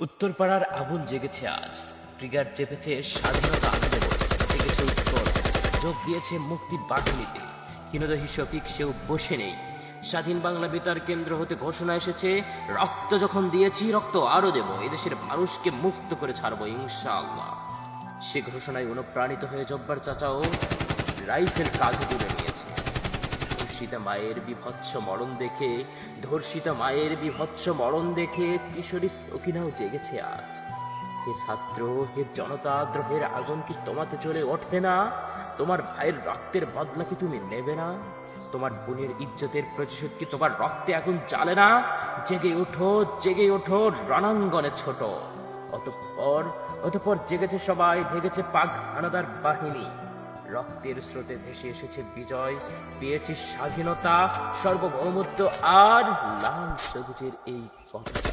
উত্তরপাড়ার আবুল জেগেছে আজ। ট্রিগার চেপেছে স্বাধীনতা আন্দোলন। উত্তর যোগ দিয়েছে মুক্তি বাহিনীতে। হিনদহি শফিক সেও বসে নেই। স্বাধীন বাংলা বেতার কেন্দ্র হতে ঘোষণা এসেছে, রক্ত যখন দিয়েছি, রক্ত আরও দেব। এদেশের মানুষকে মুক্ত করে ছাড়বো, ইনশাআল্লাহ। সে ঘোষণায় অনুপ্রাণিত হয়ে জব্বার চাচাও রাইফেল কাজ তুলে ধর্ষিতা মায়ের বিভৎস মরণ দেখে, ধর্ষিতা মায়ের বিভৎস মরণ দেখে কিশোরী সকিনাও জেগেছে আজ। হে ছাত্র, হে জনতা, দ্রোহের আগুন কি তোমাতে চলে ওঠে না? তোমার ভাইয়ের রক্তের বদলা কি তুমি নেবে না? তোমার বোনের ইজ্জতের প্রতিশোধ কি তোমার রক্তে আগুন জ্বালে না? জেগে ওঠো জেগে ওঠো, রণাঙ্গনে ছোট। অতঃপর অতঃপর জেগেছে সবাই, ভেগেছে পাক আনাদার বাহিনী। রক্তের স্রোতে ভেসে এসেছে বিজয়। পেয়েছি স্বাধীনতা সর্বভৌমত্ব আর লাল সবুজের এই পতাকা।